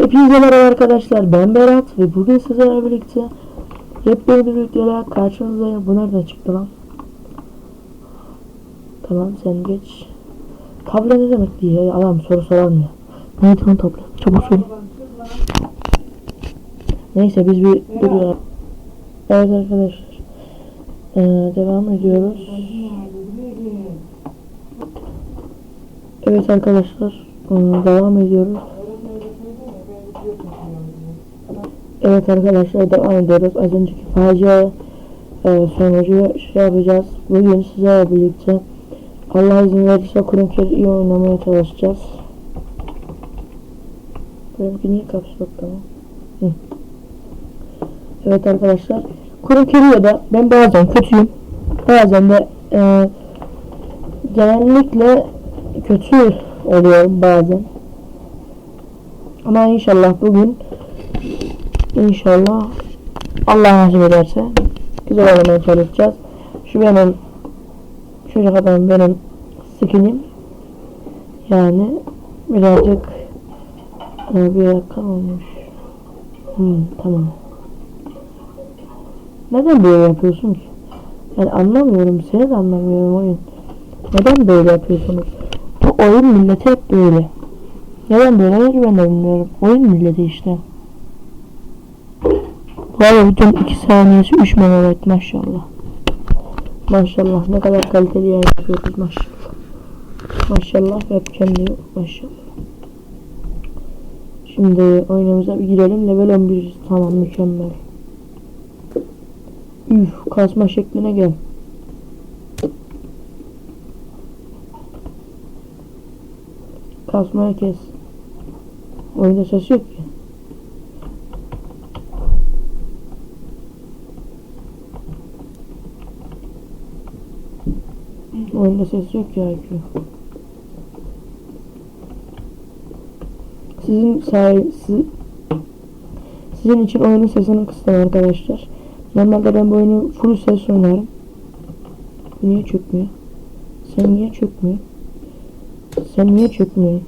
Hepinize merhaba arkadaşlar ben Berat ve bugün sizlerle birlikte yepyeni bir videoyla karşınızdayım. Bu nereden çıktı lan? Tamam sen geç. Tablo ne demek diye adam soru sorar mı ya? Neydi lan tablo? Çabuk söyle. Neyse biz bir dur ya. Evet arkadaşlar. Ee, devam ediyoruz. Evet arkadaşlar. ee, devam ediyoruz. Evet arkadaşlar devam ediyoruz. Az önceki facia e, sonucu şey yapacağız. Bugün sizlerle birlikte Allah izin verirse Kurumker iyi oynamaya çalışacağız. Benimki niye kaps yok tamam. Evet arkadaşlar. Kurumker da ben bazen kötüyüm. Bazen de e, genellikle kötü oluyorum bazen. Ama inşallah bugün İnşallah Allah nasip ederse güzel oynamaya çalışacağız. Şu benim çocuk adam benim skinim. Yani birazcık e, bir dakika olmuş. Hmm, tamam. Neden böyle yapıyorsun ki? Yani anlamıyorum. Seni de anlamıyorum oyun. Neden böyle yapıyorsunuz? Bu oyun milleti hep böyle. Neden böyle ben de bilmiyorum. Oyun milleti işte. Arada videonun 2 saniyesi 3 megabayt maşallah. Maşallah ne kadar kaliteli yayın yapıyoruz maşallah. Maşallah webcam de yok maşallah. Şimdi oyunumuza bir girelim. Level 11 tamam mükemmel. Üf kasma şekline gel. Kasmaya kes. Oyunda ses yok ki. Oyunda ses yok ya IQ. Sizin say siz, sizin için oyunun sesini kıstım arkadaşlar. Normalde ben bu oyunu full ses oynarım. Niye çökmüyor? Sen niye çökmüyor? Sen niye çökmüyor?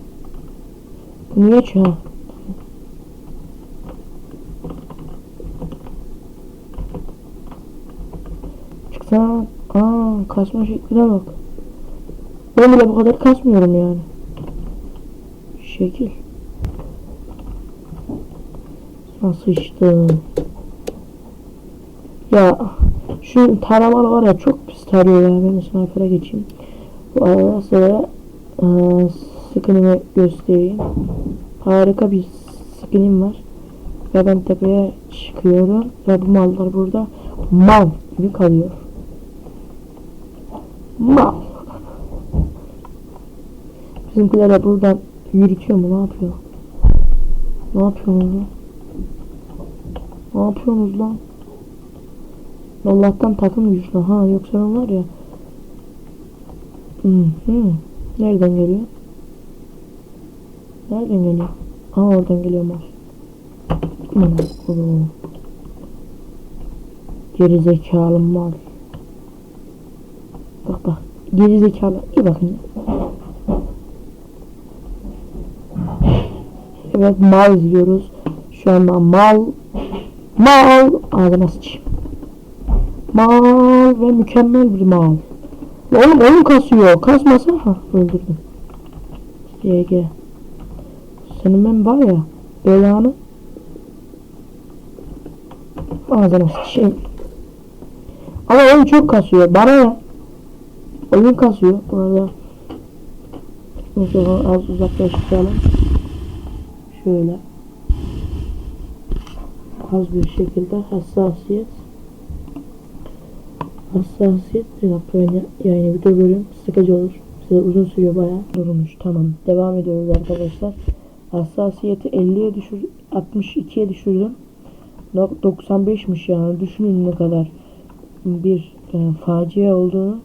Niye çökmüyor? Kasma şekline bak. Ben bile bu kadar kasmıyorum yani. Şekil. Nasıl işte. Ya şu taramalı var ya çok pis tarıyor ya. Ben sniper'a geçeyim. Bu arada size e, skinimi göstereyim. Harika bir skinim var. Ve ben tepeye çıkıyorum. Ve bu mallar burada mal gibi kalıyor. Mal. Bizimkiler de buradan yürütüyor mu? Ne yapıyor? Ne yapıyorsunuz lan? Ne yapıyorsunuz lan? Allah'tan takım güçlü. Ha yoksa var ya. Hı hı. Nereden geliyor? Nereden geliyor? Ha oradan geliyor mal. Aman. Geri zekalı mal. Geri zekalı. İyi bakın. Evet mal izliyoruz. Şu anda mal. Mal. Ağzına. Mal ve mükemmel bir mal. Oğlum oyun kasıyor. Kasmasa ha öldürdüm. GG. Senin ben var ya belanı ağzına sıçayım. Ama oyun çok kasıyor. Bana ne? Oyun kasıyor. Bu arada mikrofonu az uzaklaştıralım. Şöyle. Az bir şekilde hassasiyet. Hassasiyet bir dakika ben ya- yayını bir durduruyorum. Sıkıcı olur. Size uzun sürüyor bayağı. Durmuş tamam. Devam ediyoruz arkadaşlar. Hassasiyeti 50'ye düşür 62'ye düşürdüm. No- 95'miş yani. Düşünün ne kadar bir e, facia olduğunu.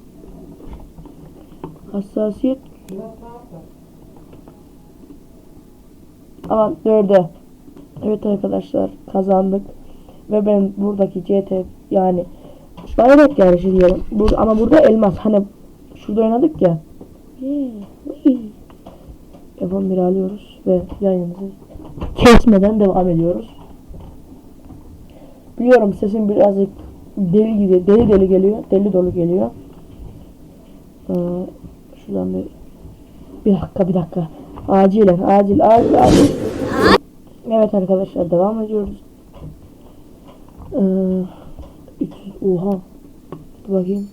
Hassasiyet ama dörde. Evet arkadaşlar kazandık. Ve ben buradaki CT yani bayrak yarışı diyelim. Bur ama burada elmas. Hani şurada oynadık ya. Yeah. F11 alıyoruz ve yayınımızı kesmeden devam ediyoruz. Biliyorum sesim birazcık deli gibi, deli deli geliyor, deli dolu geliyor. Ee, şuradan bir bir dakika, bir dakika. Acilen, acil, acil, acil. Evet arkadaşlar devam ediyoruz. Ee, 300, oha. Dur bakayım.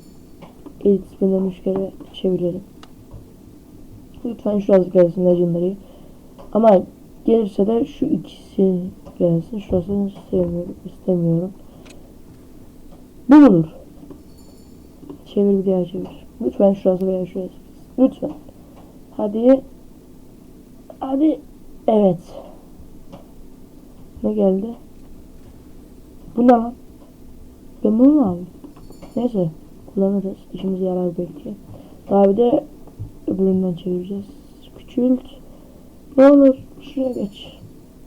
Edit spin'den 3 kere çevirelim. Lütfen şurası gelsin Legendary. Ama gelirse de şu ikisi gelsin. Şurasını sevmiyorum, istemiyorum. Bu mudur? Çevir bir daha çevir. Lütfen şurası veya şurası. Lütfen. Hadi. Hadi. Evet. Ne geldi? Bu ne lan? Ben bunu mu aldım? Neyse. Kullanırız. İşimize yarar belki. Daha bir de öbüründen çevireceğiz. Küçült. Ne olur şuraya geç.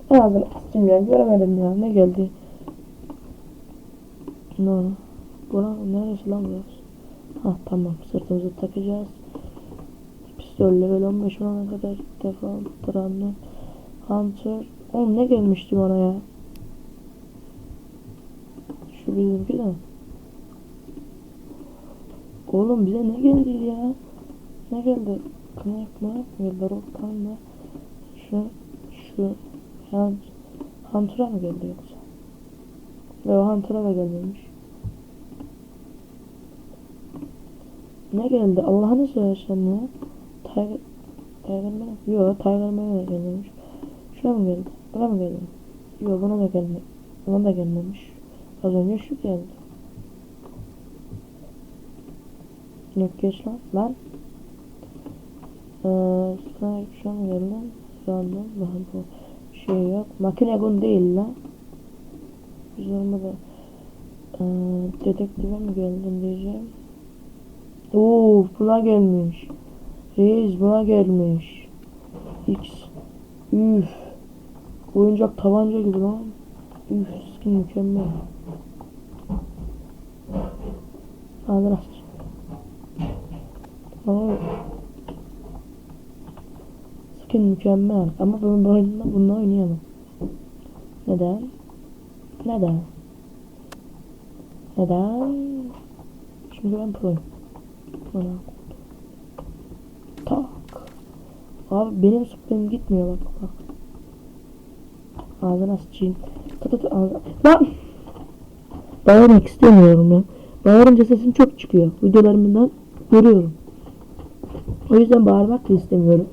Ağzını açtım ya. Göremedim ya. Ne geldi? Ne oldu? Bura neresi lan burası? Ha tamam. Sırtımıza takacağız. Pistol level 15 olana kadar defa Brandon Hunter. Oğlum ne gelmişti bana ya? Şu bizimki de. Oğlum bize ne geldi ya? Ne geldi? Kınak mı? Geldi Rokan mı? Şu, şu Hunt, Hunter'a mı geldi yoksa? Yok Hunter'a da gelmemiş. Ne geldi? Allah'ını seversen ya. Tiger, Tiger? Yok Tiger de gelmemiş. Şuna mı geldi? Buna mı geldi? Yok buna da gelmedi. Buna da gelmemiş. Az önce şu geldi. Yok geç lan. Lan. Eee sana şu an geldi. Random. Daha bu şey yok. Makine gun değil lan. Biz olmadı. Eee dedektive mi geldim diyeceğim. Oo buna gelmiş. Reis buna gelmiş. X. Üf. Oyuncak tabanca gibi lan. Üf skin mükemmel. Ağzını aç. Ama skin mükemmel. Ama ben bu oyunda bununla oynayamam. Neden? Neden? Neden? Çünkü ben proyum. Bana. Abi benim spreyim gitmiyor bak bak. Ağzına sıçayım. Tut tut ağzına. Lan! Bağırmak istemiyorum ya. Bağırınca sesim çok çıkıyor. Videolarımdan görüyorum. O yüzden bağırmak da istemiyorum.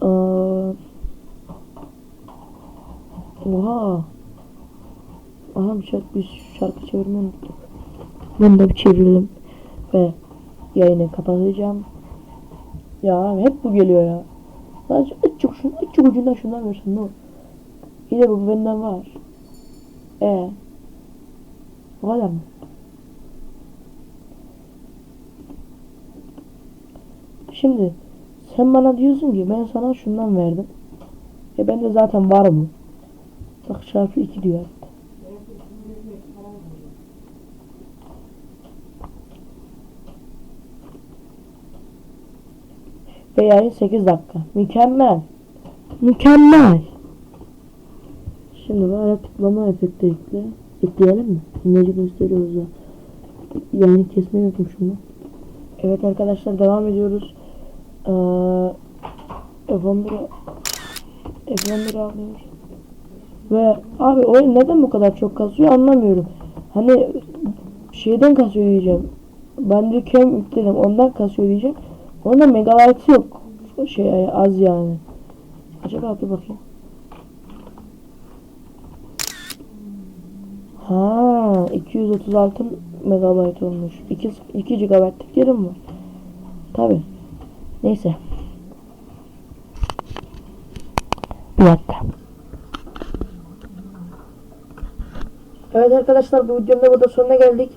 Aa, oha. Aha bir şarkı, bir şarkı çevirmeyi unuttuk. Bunu da bir çevirelim. Ve yayını kapatacağım. Ya hep bu geliyor ya. Sadece açık şunu açık ucundan şundan versin ne olur. İyi de bu benden var. E. Bu kadar mı? Şimdi sen bana diyorsun ki ben sana şundan verdim. E bende zaten var bu. Bak çarpı 2 diyor. Ve yayın 8 dakika. Mükemmel. Mükemmel. Şimdi böyle tıklama efekti ekle. Ekleyelim mi? Dinleyici gösteriyoruz ya. Yayını kesmeyi unutmuşum ben. Evet arkadaşlar devam ediyoruz. Ee, F11'e F11'e alıyoruz. Ve abi oyun neden bu kadar çok kasıyor anlamıyorum. Hani şeyden kasıyor diyeceğim. Ben de kem yükledim ondan kasıyor diyeceğim. Onda megabyte yok. Şey az yani. Acaba dur bakayım. Ha 236 megabayt olmuş. 2, 2 GB'lık yerim var. Tabi. Neyse. Bir dakika. Evet arkadaşlar bu videonun da burada sonuna geldik.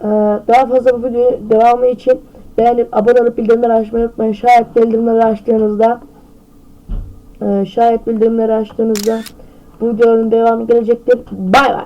Ee, daha fazla bu videoyu devamı için beğenip abone olup bildirimleri açmayı unutmayın. Şayet bildirimleri açtığınızda e, şayet bildirimleri açtığınızda bu videonun devamı gelecektir. Bay bay.